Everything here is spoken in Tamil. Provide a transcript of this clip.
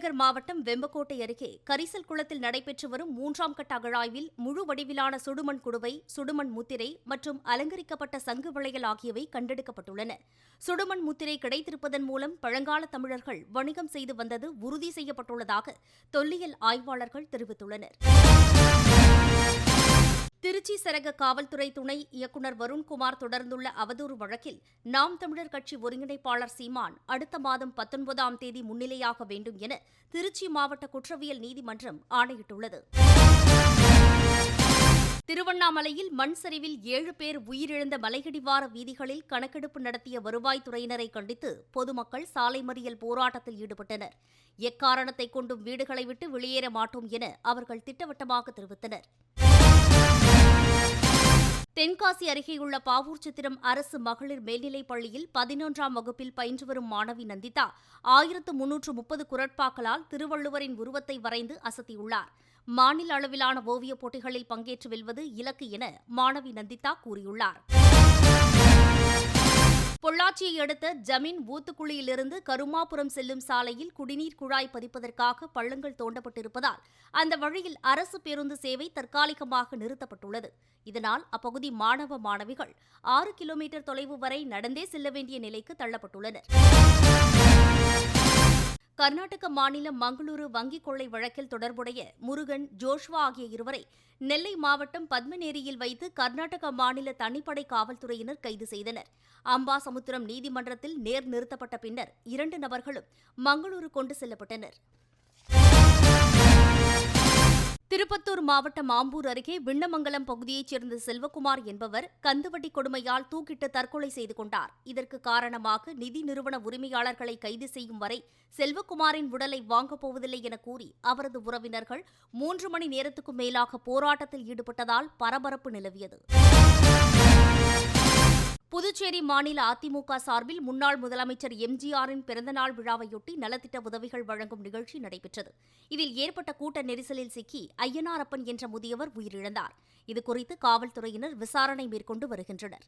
விருதுநகர் மாவட்டம் வெம்பக்கோட்டை அருகே கரிசல் குளத்தில் நடைபெற்று வரும் மூன்றாம் கட்ட அகழாய்வில் முழு வடிவிலான சுடுமண் குடுவை சுடுமண் முத்திரை மற்றும் அலங்கரிக்கப்பட்ட சங்கு வளையல் ஆகியவை கண்டெடுக்கப்பட்டுள்ளன. சுடுமண் முத்திரை கிடைத்திருப்பதன் மூலம் பழங்கால தமிழர்கள் வணிகம் செய்து வந்தது உறுதி செய்யப்பட்டுள்ளதாக தொல்லியல் ஆய்வாளர்கள் தெரிவித்துள்ளனர். திருச்சி சரக காவல்துறை துணை இயக்குநர் வருண்குமார் தொடர்ந்துள்ள அவதூறு வழக்கில் நாம் தமிழர் கட்சி ஒருங்கிணைப்பாளர் சீமான் அடுத்த மாதம் பத்தொன்பதாம் தேதி முன்னிலையாக வேண்டும் என திருச்சி மாவட்ட குற்றவியல் நீதிமன்றம் ஆணையிட்டுள்ளது. திருவண்ணாமலையில் மண் சரிவில் ஏழு பேர் உயிரிழந்த மலையடிவார வீதிகளில் கணக்கெடுப்பு நடத்திய வருவாய்த்துறையினரை கண்டித்து பொதுமக்கள் சாலை மறியல் போராட்டத்தில் ஈடுபட்டனர். எக்காரணத்தை கொண்டும் வீடுகளை விட்டு வெளியேற மாட்டோம் என அவர்கள் திட்டவட்டமாக தெரிவித்தனர். தென்காசி அருகேயுள்ள பாவூர் சித்திரம் அரசு மகளிர் மேல்நிலைப் பள்ளியில் பதினொன்றாம் வகுப்பில் பயின்று வரும் மாணவி நந்திதா ஆயிரத்து முன்னூற்று முப்பது குரட்பாக்களால் திருவள்ளுவரின் உருவத்தை வரைந்து அசத்தியுள்ளார். மாநில அளவிலான ஓவியப் போட்டிகளில் பங்கேற்று வெல்வது இலக்கு என மாணவி நந்திதா கூறியுள்ளார். பொள்ளாச்சியை அடுத்த ஜமீன் ஊத்துக்குழியிலிருந்து கருமாபுரம் செல்லும் சாலையில் குடிநீர் குழாய் பதிப்பதற்காக பள்ளங்கள் தோண்டப்பட்டிருப்பதால் அந்த வழியில் அரசு பேருந்து சேவை தற்காலிகமாக நிறுத்தப்பட்டுள்ளது. இதனால் அப்பகுதி மாணவ மாணவிகள் ஆறு கிலோமீட்டர் தொலைவு வரை நடந்தே செல்ல வேண்டிய நிலைக்கு தள்ளப்பட்டுள்ளனர். கர்நாடக மாநிலம் மங்களூரு வங்கிக் கொள்ளை வழக்கில் தொடர்புடைய முருகன் ஜோஷ்வா ஆகிய இருவரை நெல்லை மாவட்டம் பத்மநேரியில் வைத்து கர்நாடக மாநில தனிப்படை காவல்துறையினர் கைது செய்தனர். அம்பாசமுத்திரம் நீதிமன்றத்தில் நேர் நிறுத்தப்பட்ட பின்னர் இரண்டு நபர்களும் மங்களூரு கொண்டு செல்லப்பட்டனர். திருப்பத்தூர் மாவட்டம் ஆம்பூர் அருகே விண்ணமங்கலம் பகுதியைச் சேர்ந்த செல்வகுமார் என்பவர் கந்துவட்டி கொடுமையால் தூக்கிட்டு தற்கொலை செய்து கொண்டார். இதற்கு காரணமாக நிதி நிறுவன உரிமையாளர்களை கைது செய்யும் வரை செல்வகுமாரின் உடலை வாங்கப் போவதில்லை என கூறி அவரது உறவினர்கள் மூன்று மணி நேரத்துக்கும் மேலாக போராட்டத்தில் ஈடுபட்டதால் பரபரப்பு நிலவியது. புதுச்சேரி மாநில அதிமுக சார்பில் முன்னாள் முதலமைச்சர் எம்ஜிஆரின் பிறந்தநாள் விழாவையொட்டி நலத்திட்ட உதவிகள் வழங்கும் நிகழ்ச்சி நடைபெற்றது. இதில் ஏற்பட்ட கூட்ட நெரிசலில் சிக்கி ஐயனாரப்பன் என்ற முதியவர் உயிரிழந்தார். இதுகுறித்து காவல்துறையினர் விசாரணை மேற்கொண்டு வருகின்றனர்.